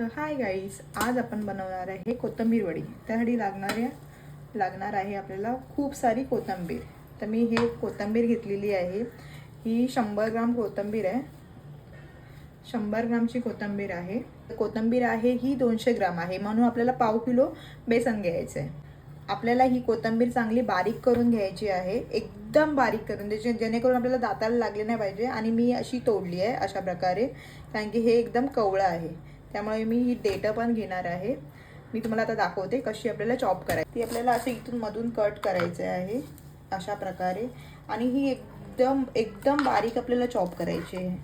तर hi guys आज आपण बनवणार आहे कोथिंबीर वडी. त्यासाठी लागणाऱ्या लागणार आहे आपल्याला खूप सारी कोथिंबीर. तर मी हे कोथिंबीर घेतलेली आहे. ही शंभर ग्राम कोथिंबीर आहे. शंभर ग्रामची कोथिंबीर आहे. कोथिंबीर आहे ही दोनशे ग्राम आहे. म्हणून आपल्याला पाव किलो बेसन घ्यायचं आहे आपल्याला ही कोथिंबीर चांगली बारीक करून घ्यायची आहे. एकदम बारीक करून द्यायची जेणेकरून आपल्याला दाताला लागले नाही पाहिजे आणि मी अशी तोडली आहे अशा प्रकारे. कारण की हे एकदम कवळं आहे. त्यामुळे मी ही डेटं पण घेणार आहे. मी तुम्हाला आता दाखवते कशी आपल्याला चॉप करायची. ती आपल्याला असं इथून मधून कट करायचं आहे अशा प्रकारे. आणि ही एकदम एकदम बारीक आपल्याला चॉप करायची आहे.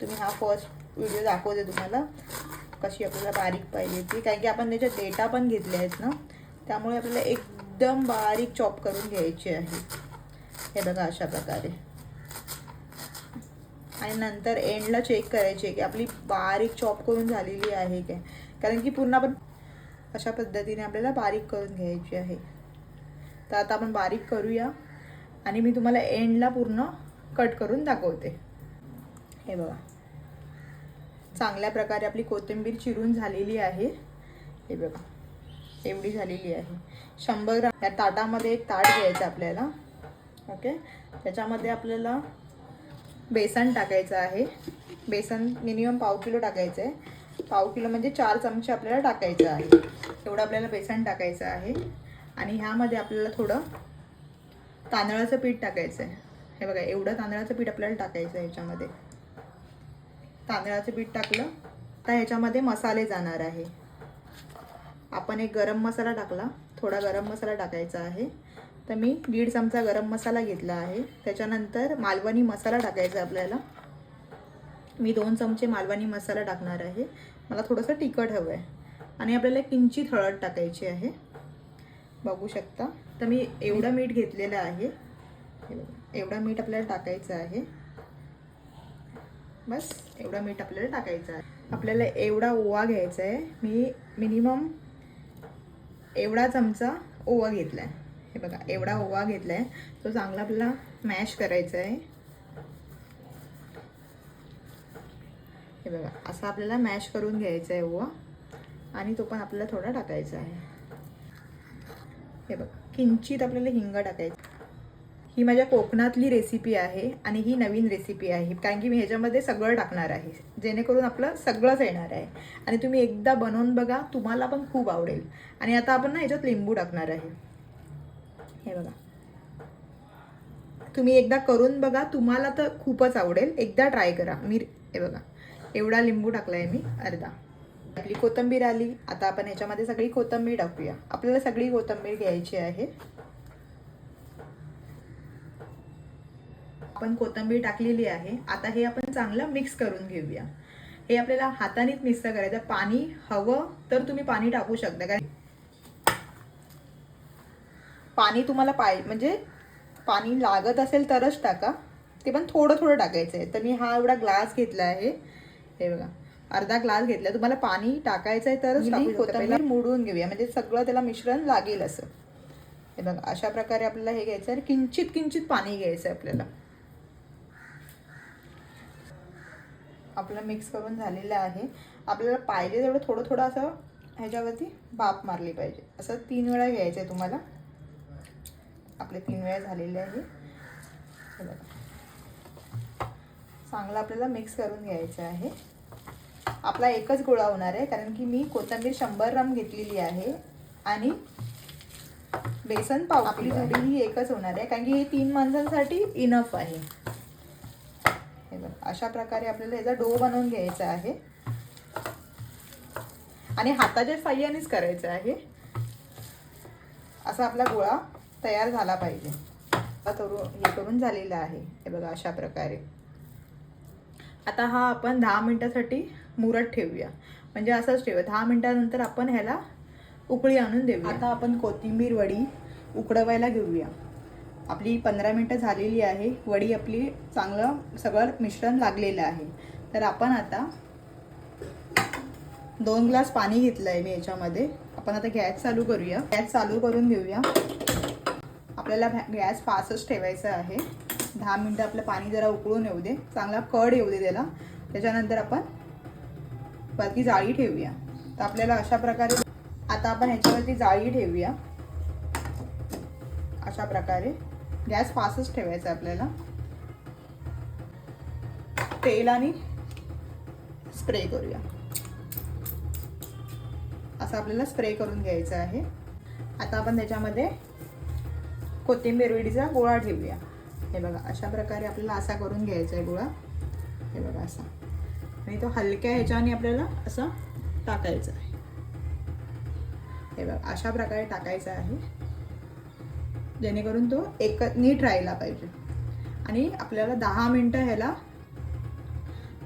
तुम्ही हा फर्स्ट व्हिडिओ दाखवते तुम्हाला कशी आपल्याला बारीक पाहिजे ती. कारण की आपण त्याच्या डेटा पण घेतले आहेत ना त्यामुळे आपल्याला एकदम बारीक चॉप करून घ्यायची आहे. हे बघा अशा प्रकारे. आणि नंतर एंडला चेक करायची आहे की आपली बारीक चॉप करून झालेली आहे काय कारण की पूर्ण आपण अशा पद्धतीने आपल्याला बारीक करून घ्यायची आहे. तर आता आपण बारीक करूया. आणि मी तुम्हाला एंडला पूर्ण कट करून दाखवते. हे बघा. चांगल्या प्रकारे आपली कोथिंबीर चिरून झालेली आहे. हे बघा. एवढी झालेली आहे. शंभर ग्राम या ताटामध्ये एक ताट घ्यायचं आपल्याला. ओके? त्याच्यामध्ये आपल्याला बेसन टाकायचं आहे. बेसन मिनिमम पाव किलो टाकायचं आहे पाव किलो म्हणजे चार चमचे आपल्याला टाकायचं आहे. एवढं आपल्याला बेसन टाकायचं आहे. आणि ह्यामध्ये आपल्याला थोडं तांदळाचं पीठ टाकायचं आहे हे बघा एवढं तांदळाचं पीठ आपल्याला टाकायचं आहे ह्याच्यामध्ये. तांदळाचं पीठ टाकलं तर ह्याच्यामध्ये मसाले जाणार आहे. आपण एक गरम मसाला टाकला थोडा गरम मसाला टाकायचा आहे. तर मी दीड चमचा गरम मसाला घेतला आहे. त्याच्यानंतर मालवणी मसाला टाकायचा आपल्याला. मी दोन चमचे मालवणी मसाला टाकणार आहे. मला थोडंसं तिखट हवं आहे आणि आपल्याला किंचित हळद टाकायची आहे. बघू शकता. तर मी एवढं मीठ घेतलेलं आहे. एवढा एवढं मीठ आपल्याला टाकायचं आहे. बस एवढं मीठ आपल्याला टाकायचं आहे. आपल्याला एवढा ओवा घ्यायचा आहे. मी मिनिमम एवढा चमचा ओवा घेतला आहे हे बघा एवढा ओवा घेतला आहे तो चांगला आपल्याला मॅश करायचा आहे हे बघा असा आपल्याला मॅश करून घ्यायचा आहे ओवा. आणि तो पण आपल्याला थोडा टाकायचा आहे हे बघा किंचित आपल्याला हिंग टाकायचं. ही माझ्या कोकणातली रेसिपी आहे आणि ही नवीन रेसिपी आहे. कारण की मी ह्याच्यामध्ये सगळं टाकणार आहे. जेणेकरून आपलं सगळंच येणार आहे. आणि तुम्ही एकदा बनवून बघा तुम्हाला पण खूप आवडेल. आणि आता आपण ना ह्याच्यात लिंबू टाकणार आहे. बघा. तुम्ही एकदा करून बघा तुम्हाला तर खूपच आवडेल. एकदा ट्राय करा. मी हे बघा. एवढा लिंबू टाकला आहे मी अर्धा. आपली कोथिंबीर आली. आता आपण ह्याच्यामध्ये सगळी कोथंबीर टाकूया. आपल्याला सगळी कोथंबीर घ्यायची आहे. आपण कोथिंबीर टाकलेली आहे. आता हे आपण चांगलं मिक्स करून घेऊया. हे आपल्याला हातानेच मिक्स करायचं पाणी हवं तर तुम्ही पाणी टाकू शकता. कारण पाणी तुम्हाला पाहिजे म्हणजे पाणी लागत असेल तरच टाका. ते पण थोडं थोडं टाकायचं आहे तर मी हा एवढा ग्लास घेतला आहे. हे बघा अर्धा ग्लास घेतला तुम्हाला पाणी टाकायचं आहे तरच टाकू कोथिंबीर मोडून घेऊया. म्हणजे सगळं त्याला मिश्रण लागेल असं. हे बघा अशा प्रकारे आपल्याला हे घ्यायचं आहे किंचित किंचित पाणी घ्यायचं आहे आपल्याला. आपलं मिक्स करून झालेलं आहे. आपल्याला पाहिजे तेवढं थोडं थोडं असं ह्याच्यावरती बाप मारली पाहिजे. असं तीन वेळा घ्यायचं आहे तुम्हाला. आपले तीन वेळा झालेले आहे. हे चांगलं आपल्याला मिक्स करून घ्यायचं आहे. आपला एकच गोळा होणार आहे कारण की मी कोथिंबीर शंभर ग्राम घेतलेली आहे आणि बेसन पाव आपली जोडी ही एकच होणार आहे कारण की हे तीन माणसांसाठी इनफ आहे. हे बघ अशा प्रकारे आपल्याला याचा डो बनवून घ्यायचा आहे. आणि हाताच्या साह्यानेच करायचं आहे. असा आपला गोळा तयार झाला पाहिजे. करून हे करून झालेलं आहे. हे बघा अशा प्रकारे. आता हा आपण दहा मिनटासाठी मुरत ठेवूया. म्हणजे असंच ठेवूया. दहा मिनटानंतर आपण ह्याला उकळी आणून देऊ आता आपण कोथिंबीर वडी उकडवायला घेऊया. आपली पंधरा मिनटं झालेली आहे. वडी आपली चांगलं सगळं मिश्रण लागलेलं आहे. तर आपण आता दोन ग्लास पाणी घेतलं आहे मी याच्यामध्ये. आपण आता गॅस चालू करूया. गॅस चालू करून घेऊया. आपल्याला गॅस पासच ठेवायचा आहे. दहा मिनटं आपलं पाणी जरा उकळून येऊ दे. चांगला कड येऊ दे त्याला. त्याच्यानंतर आपण वरती जाळी ठेवूया. तर आपल्याला अशा प्रकारे आता आपण ह्याच्यावरती जाळी ठेवूया. अशा प्रकारे गॅस पासच ठेवायचा आपल्याला. तेल आणि स्प्रे करूया. असं आपल्याला स्प्रे करून घ्यायचं आहे. आता आपण त्याच्यामध्ये कोथिंबीरवीडीचा गोळा ठेवूया. हे बघा अशा प्रकारे आपल्याला असा करून घ्यायचा आहे गोळा. हे बघा असा. आणि तो हलक्या ह्याच्याने आपल्याला असा टाकायचा आहे. हे बघा अशा प्रकारे टाकायचा आहे. जेणेकरून तो एक नीट राहायला पाहिजे. आणि आपल्याला दहा मिनटं ह्याला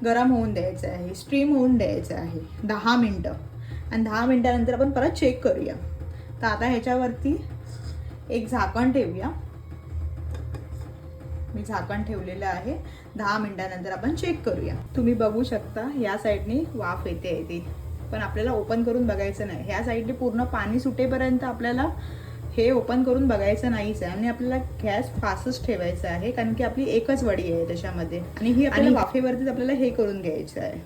गरम होऊन द्यायचं आहे स्ट्रीम होऊन द्यायचं आहे. दहा मिनटं. आणि दहा मिनटानंतर आपण परत चेक करूया. तर आता ह्याच्यावरती एक झाकण ठेवूया. मी झाकण ठेवलेलं आहे. दहा मिनिटानंतर आपण चेक करूया. तुम्ही बघू शकता या साईडने वाफ येते आहे ती. पण आपल्याला ओपन करून बघायचं नाही. ह्या साईडने पूर्ण पाणी सुटेपर्यंत आपल्याला हे ओपन करून बघायचं नाहीच आहे. आणि आपल्याला गॅस फास्टच ठेवायचा आहे. कारण की आपली एकच वडी आहे त्याच्यामध्ये. आणि ही आपल्याला वाफेवरतीच आपल्याला हे करून घ्यायचं आहे.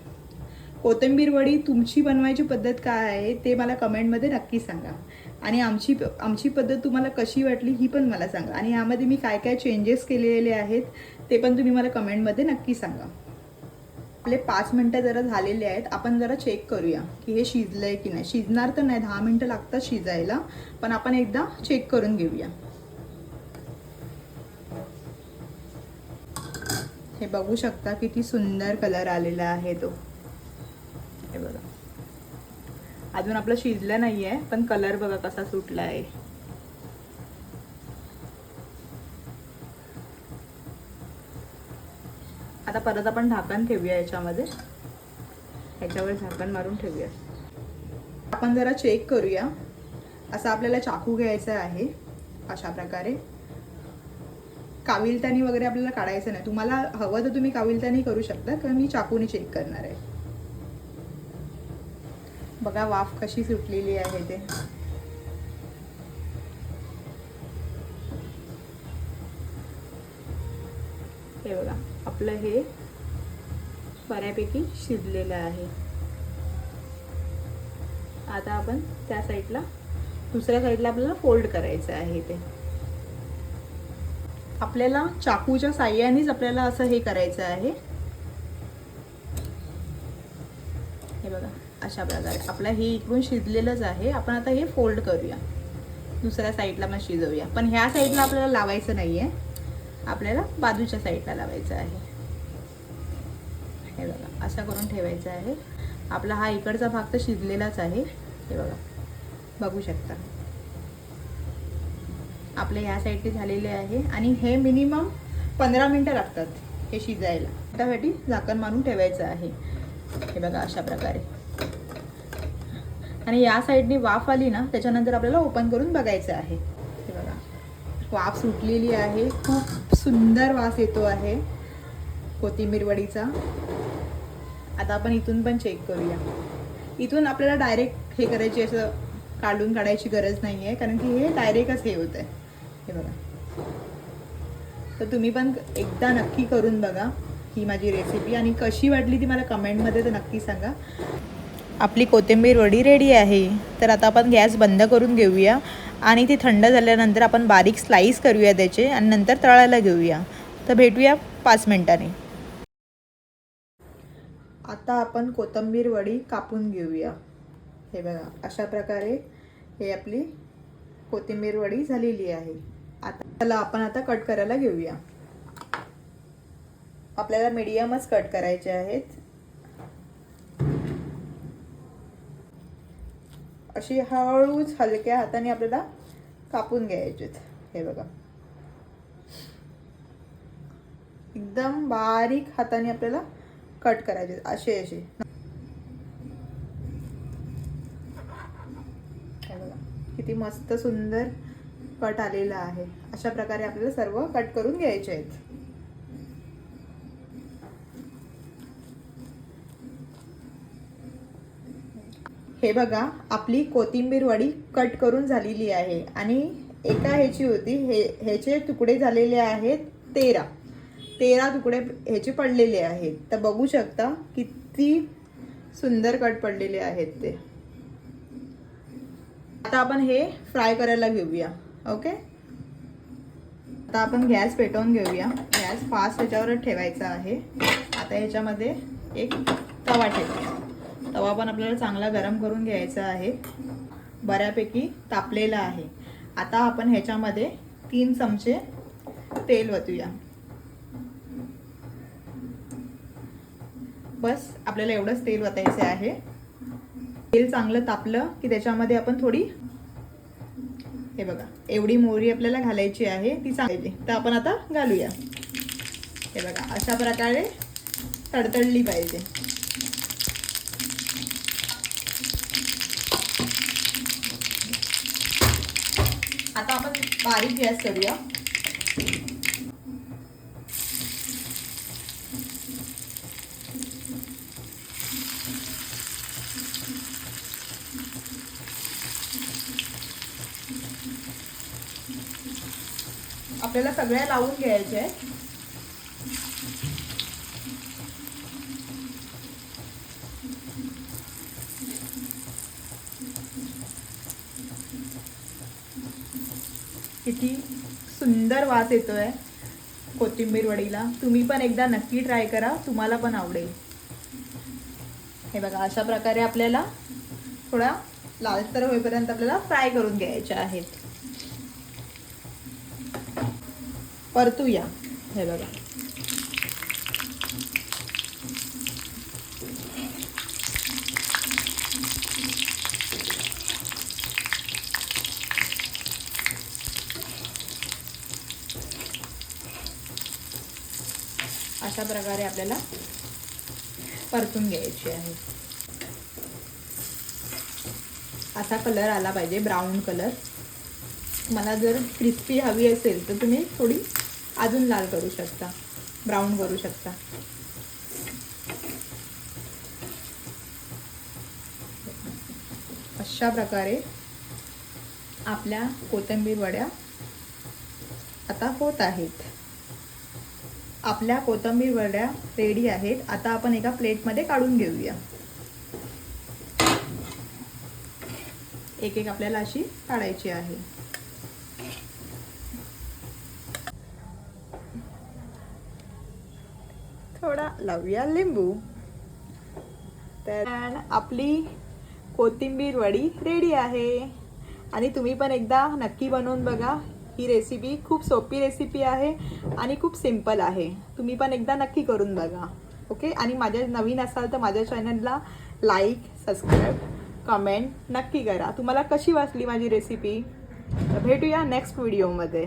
कोथिंबीर वडी तुमची बनवायची पद्धत काय आहे ते मला कमेंटमध्ये नक्की सांगा. आणि आमची आमची पद्धत तुम्हाला कशी वाटली ही पण मला सांगा. आणि यामध्ये मी काय काय चेंजेस केलेले आहेत ते पण तुम्ही मला कमेंटमध्ये नक्की सांगा. आपले पाच मिनटं जरा झालेले आहेत. आपण जरा चेक करूया की हे शिजलं आहे की नाही. शिजणार तर नाही. दहा मिनटं लागतात शिजायला. पण आपण एकदा चेक करून घेऊया. हे बघू शकता किती सुंदर कलर आलेला आहे तो. हे बघा. अजून आपलं शिजलं नाही आहे पण कलर बघा कसा सुटला आहे आता परत आपण झाकण ठेवूया याच्यामध्ये. याच्यावर झाकण मारून ठेवूया. आपण जरा चेक करूया. असं आपल्याला चाकू घ्यायचा आहे अशा प्रकारे. काविलतानी वगैरे आपल्याला काढायचं नाही. तुम्हाला हवं तर तुम्ही काविलतानी करू शकता कारण मी चाकूने चेक करणार आहे. बघा वाफ कशी सुटलेली आहे ते. हे बघा आपलं हे बऱ्यापैकी शिजलेलं आहे. आता आपण त्या साईडला दुसऱ्या साईडला आपल्याला फोल्ड करायचं आहे ते. आपल्याला चाकूच्या साह्यानेच आपल्याला असं हे करायचं आहे. हे बघा अशा प्रकारे. आपलं हे इकडून शिजलेलंच आहे. आपण आता हे फोल्ड करूया. दुसऱ्या साईडला मग शिजवूया. पण ह्या साईडला आपल्याला लावायचं नाही आहे आपल्याला बाजूच्या साईडला लावायचं आहे. हे बघा असा करून ठेवायचं आहे. आपला हा इकडचा भाग तर शिजलेलाच आहे. हे बघा बघू शकता. आपले ह्या साईडचे झालेले आहे आणि हे मिनिमम पंधरा मिनटं लागतात हे शिजायला. त्यासाठी झाकण मारून ठेवायचं आहे. हे बघा अशा प्रकारे. आणि या साईडने वाफ आली ना त्याच्यानंतर आपल्याला ओपन करून बघायचं आहे. हे बघा. वाफ सुटलेली आहे. खूप सुंदर वास येतो आहे कोथिंबीर वडीचा आता आपण इथून पण चेक करूया. इथून आपल्याला डायरेक्ट हे करायची असं काढून काढायची गरज नाही आहे कारण की हे डायरेक्टच हे होतं आहे हे बघा. तर तुम्ही पण एकदा नक्की करून बघा ही माझी रेसिपी आणि कशी वाटली ती मला कमेंटमध्ये तर नक्की सांगा. आपली कोथिंबीर वडी रेडी आहे. तर आता आपण गॅस बंद करून घेऊया आणि ती थंड झाल्यानंतर आपण बारीक स्लाईस करूया त्याचे आणि नंतर तळायला घेऊया. तर भेटूया पाच मिनटाने. आता आपण कोथिंबीर वडी कापून घेऊया. हे बघा अशा प्रकारे हे आपली कोथिंबीर वडी झालेली आहे. आता त्याला आपण आता कट करायला घेऊया. आपल्याला मीडियमच कट करायचे आहेत. अशी हळूच हलक्या हाताने आपल्याला कापून घ्यायचेत. हे बघा. एकदम बारीक हाताने आपल्याला कट करायचे असे असे. हे बघा. किती मस्त सुंदर कट आलेला आहे. अशा प्रकारे आपल्याला सर्व कट करून घ्यायचे आहेत. हे बघा आपली कोथिंबीर वडी कट करून झालेली आहे आणि एका ह्याची होती हे ह्याचे तुकडे झालेले आहेत तेरा. तेरा तुकडे ह्याचे पडलेले आहेत. तर बघू शकता किती सुंदर कट पडलेले आहेत ते. आता आपण हे फ्राय करायला घेऊया ओके? आता आपण गॅस पेटवून घेऊया. गॅस फास्ट ह्याच्यावर ठेवायचा आहे. आता ह्याच्यामध्ये एक तवा ठेवूया. तवा पण आपल्याला चांगला गरम करून घ्यायचा आहे. बऱ्यापैकी तापलेला आहे. आता आपण ह्याच्यामध्ये तीन चमचे तेल वतूया. बस आपल्याला एवढंच तेल वतायचं आहे. तेल चांगलं तापलं की त्याच्यामध्ये आपण थोडी हे बघा एवढी मोहरी आपल्याला घालायची आहे ती चांगली. तर आपण आता घालूया. हे बघा अशा प्रकारे तडतडली पाहिजे. बारीक गॅस करूया. आपल्याला सगळ्या लावून घ्यायच्या आहे किती सुंदर वास येतोय कोथिंबीर वडीला. तुम्ही पण एकदा नक्की ट्राय करा. तुम्हाला पण आवडेल. हे बघा अशा प्रकारे आपल्याला थोडा लालसर होईपर्यंत आपल्याला फ्राय करून घ्यायच्या आहेत. परतूया. हे बघा. अशा प्रकारे आपल्याला परतून घ्यायची आहे. असा कलर आला पाहिजे ब्राऊन कलर मला जर क्रिस्पी हवी असेल तर तुम्ही थोडी अजून लाल करू शकता ब्राऊन करू शकता. अशा प्रकारे आपल्या कोथिंबीर वड्या आता होत आहेत. आपल्या कोथिंबीर वड्या रेडी आहेत. आता आपण एका प्लेटमध्ये काढून घेऊया. एक एक आपल्याला अशी काढायची आहे. थोडा लावूया लिंबू. तर आपली कोथिंबीर वडी रेडी आहे. आणि तुम्ही पण एकदा नक्की बनवून बघा. ही रेसिपी खूप सोपी रेसिपी आहे आणि खूप सिंपल आहे. तुम्ही पण एकदा नक्की करून बघा. ओके आणि माझ्या नवीन असाल तर माझ्या चॅनलला लाईक सबस्क्राईब कमेंट नक्की करा. तुम्हाला कशी वाचली माझी रेसिपी भेटूया नेक्स्ट व्हिडिओमध्ये